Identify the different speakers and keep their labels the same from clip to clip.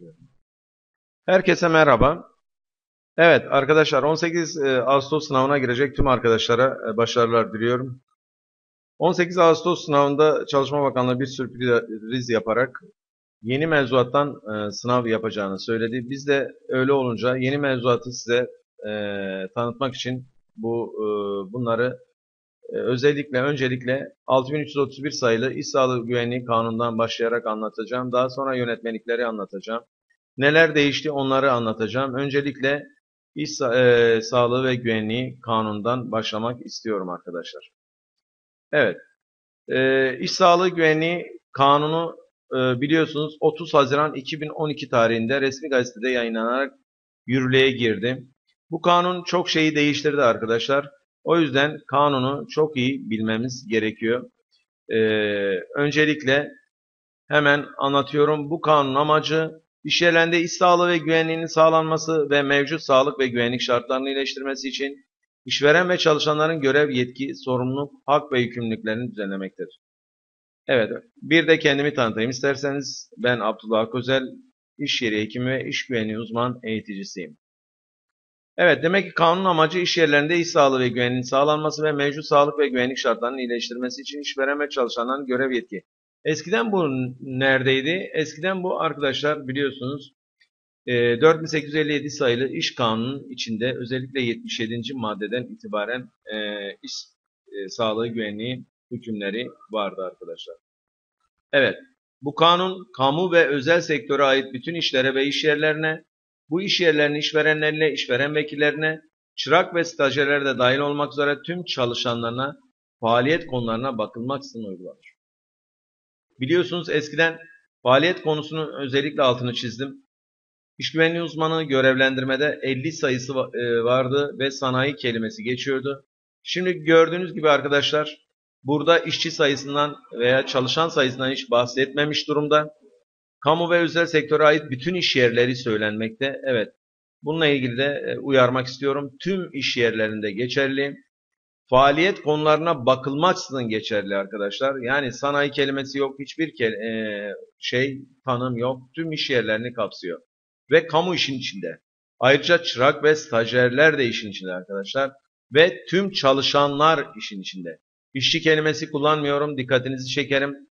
Speaker 1: başlıyorum. Herkese merhaba. Evet arkadaşlar 18 e, Ağustos sınavına girecek tüm arkadaşlara e, başarılar diliyorum. 18 Ağustos sınavında Çalışma Bakanlığı bir sürpriz yaparak yeni mevzuattan e, sınav yapacağını söyledi. Biz de öyle olunca yeni mevzuatı size tanıtmak için bu bunları özellikle öncelikle 6331 sayılı İş Sağlığı Güvenliği Kanunu'ndan başlayarak anlatacağım. Daha sonra yönetmelikleri anlatacağım. Neler değişti onları anlatacağım. Öncelikle İş e, Sağlığı ve Güvenliği Kanunundan başlamak istiyorum arkadaşlar. Evet. E, İş Sağlığı Güvenliği Kanunu e, biliyorsunuz 30 Haziran 2012 tarihinde resmi gazetede yayınlanarak yürürlüğe girdi. Bu kanun çok şeyi değiştirdi arkadaşlar. O yüzden kanunu çok iyi bilmemiz gerekiyor. Ee, öncelikle hemen anlatıyorum. Bu kanun amacı İş yerlerinde iş sağlığı ve güvenliğinin sağlanması ve mevcut sağlık ve güvenlik şartlarını iyileştirmesi için işveren ve çalışanların görev, yetki, sorumluluk, hak ve yükümlülüklerini düzenlemektedir. Evet, bir de kendimi tanıtayım isterseniz. Ben Abdullah Közel, iş yeri hekimi ve iş güvenliği uzman eğiticisiyim. Evet, demek ki kanun amacı iş yerlerinde iş sağlığı ve güvenliğinin sağlanması ve mevcut sağlık ve güvenlik şartlarının iyileştirmesi için işveren ve çalışanların görev, yetki, Eskiden bu neredeydi? Eskiden bu arkadaşlar biliyorsunuz 4857 sayılı iş kanunun içinde özellikle 77. maddeden itibaren iş sağlığı güvenliği hükümleri vardı arkadaşlar. Evet, bu kanun kamu ve özel sektöre ait bütün işlere ve iş yerlerine, bu iş yerlerinin işverenlerine, işveren vekillerine, çırak ve stajyerler de dahil olmak üzere tüm çalışanlarına faaliyet konularına bakılmaksızın uygulanır. Biliyorsunuz eskiden faaliyet konusunun özellikle altını çizdim. İş güvenliği uzmanı görevlendirmede 50 sayısı e, vardı ve sanayi kelimesi geçiyordu. Şimdi gördüğünüz gibi arkadaşlar burada işçi sayısından veya çalışan sayısından hiç bahsetmemiş durumda. Kamu ve özel sektöre ait bütün iş yerleri söylenmekte. Evet bununla ilgili de e, uyarmak istiyorum. Tüm iş yerlerinde geçerli faaliyet konularına bakılmaksızın geçerli arkadaşlar. Yani sanayi kelimesi yok, hiçbir ke e, şey tanım yok. Tüm iş yerlerini kapsıyor. Ve kamu işin içinde. Ayrıca çırak ve stajyerler de işin içinde arkadaşlar. Ve tüm çalışanlar işin içinde. İşçi kelimesi kullanmıyorum, dikkatinizi çekerim.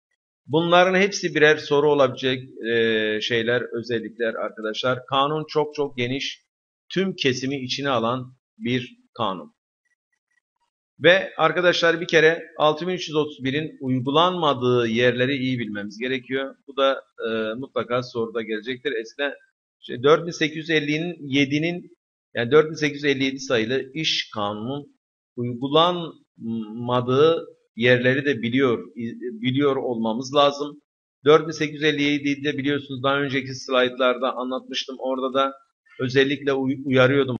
Speaker 1: Bunların hepsi birer soru olabilecek e, şeyler, özellikler arkadaşlar. Kanun çok çok geniş, tüm kesimi içine alan bir kanun. Ve arkadaşlar bir kere 6331'in uygulanmadığı yerleri iyi bilmemiz gerekiyor. Bu da e, mutlaka soruda gelecektir. Eskiden işte 4850'nin 7'nin yani 4857 sayılı iş kanunun uygulanmadığı yerleri de biliyor biliyor olmamız lazım. 4857'de biliyorsunuz daha önceki slaytlarda anlatmıştım. Orada da özellikle uyarıyordum